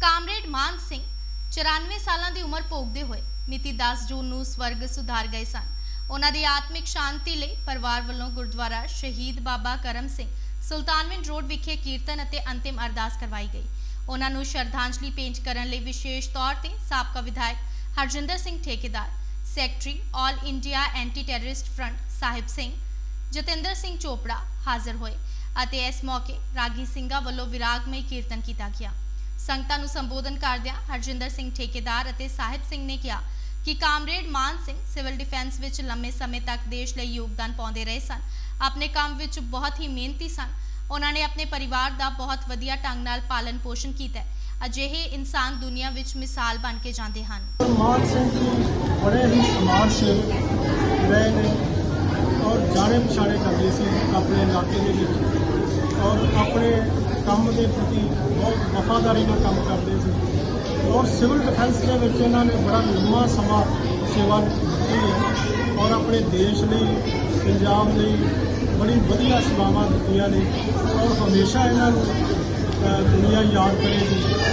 Comrade Maan Singh 94 ਸਾਲਾਂ ਦੀ ਉਮਰ ਭੋਗਦੇ ਹੋਏ ਮਿਤੀ 10 ਜੂਨ ਨੂੰ ਸਵਰਗ ਸੁਧਾਰ ਗਏ ਸਨ। ਉਹਨਾਂ ਦੀ ਆਤਮਿਕ ਸ਼ਾਂਤੀ ਲਈ ਪਰਿਵਾਰ ਵੱਲੋਂ ਗੁਰਦੁਆਰਾ ਸ਼ਹੀਦ ਬਾਬਾ ਕਰਮ ਸਿੰਘ ਸੁਲਤਾਨਵਿੰਡ ਰੋਡ ਵਿਖੇ ਕੀਰਤਨ ਅਤੇ ਅੰਤਿਮ ਅਰਦਾਸ ਕਰਵਾਈ ਗਈ। ਉਹਨਾਂ ਨੂੰ ਸ਼ਰਧਾਂਜਲੀ ਭੇਂਟ ਕਰਨ ਲਈ ਵਿਸ਼ੇਸ਼ ਤੌਰ ਤੇ ਸਾਬਕਾ ਵਿਧਾਇਕ ਹਰਜਿੰਦਰ ਸਿੰਘ ਠੇਕੇਦਾਰ, secretary all India anti terrorist front Sahib Singh, Jatinder Singh Chopra ਹਾਜ਼ਰ ਹੋਏ ਅਤੇ ਇਸ ਮੌਕੇ ਰਾਗੀ ਸਿੰਘਾਂ ਵੱਲੋਂ ਵਿਰਾਗਮਈ ਕੀਰਤਨ ਕੀਤਾ ਗਿਆ। ਸੰਗਤਾਂ ਨੂੰ ਸੰਬੋਧਨ ਕਰਦਿਆਂ ਹਰਜਿੰਦਰ ਸਿੰਘ ਠੇਕੇਦਾਰ ਅਤੇ ਸਾਹਿਬ ਸਿੰਘ ਨੇ ਕਿਹਾ ਕਿ comrade Maan Singh civil defence ਵਿੱਚ ਲੰਮੇ ਸਮੇਂ ਤੱਕ ਦੇਸ਼ ਲਈ ਯੋਗਦਾਨ ਪਾਉਂਦੇ ਰਹੇ ਸਨ, ਆਪਣੇ ਕੰਮ ਵਿੱਚ ਬਹੁਤ ਹੀ ਮਿਹਨਤੀ ਸਨ। ਉਹਨਾਂ ਨੇ ਆਪਣੇ ਪਰਿਵਾਰ ਦਾ ਬਹੁਤ ਵਧੀਆ ਢੰਗ ਨਾਲ ਪਾਲਣ ਪੋਸ਼ਣ ਕੀਤਾ। ਅਜਿਹੇ ਇਨਸਾਨ ਦੁਨੀਆ ਵਿੱਚ ਮਿਸਾਲ ਬਣ ਕੇ ਜਾਂਦੇ ਹਨ। ਮਾਨ ਸਿੰਘ ਬੜੇ ਹੀ ਸਮਾਜ ਸੇਵਕ ਰਹੇ ਨੇ ਔਰ ਜਾਣੇ ਪਛਾਣੇ ਕਰਦੇ ਸੀ ਆਪਣੇ ਇਲਾਕੇ ਦੇ ਵਿੱਚ ਔਰ ਆਪਣੇ ਕੰਮ ਦੇ ਪ੍ਰਤੀ ਬਹੁਤ ਵਫਾਦਾਰੀ ਨਾਲ ਕੰਮ ਕਰਦੇ ਸੀ। ਔਰ ਸਿਵਲ ਡਿਫੈਂਸ ਦੇ ਵਿੱਚ ਇਹਨਾਂ ਨੇ ਬੜਾ ਲੰਮਾ ਸਮਾਂ ਸੇਵਾ ਦਿੱਤੀ ਹੈ ਔਰ ਆਪਣੇ ਦੇਸ਼ ਲਈ, ਪੰਜਾਬ ਲਈ ਬੜੀ ਵਧੀਆ ਸੇਵਾਵਾਂ ਦਿੱਤੀਆਂ ਨੇ ਔਰ ਹਮੇਸ਼ਾ ਇਹਨਾਂ ਨੂੰ ਦੁਨੀਆ ਯਾਦ ਕਰੇਗੀ।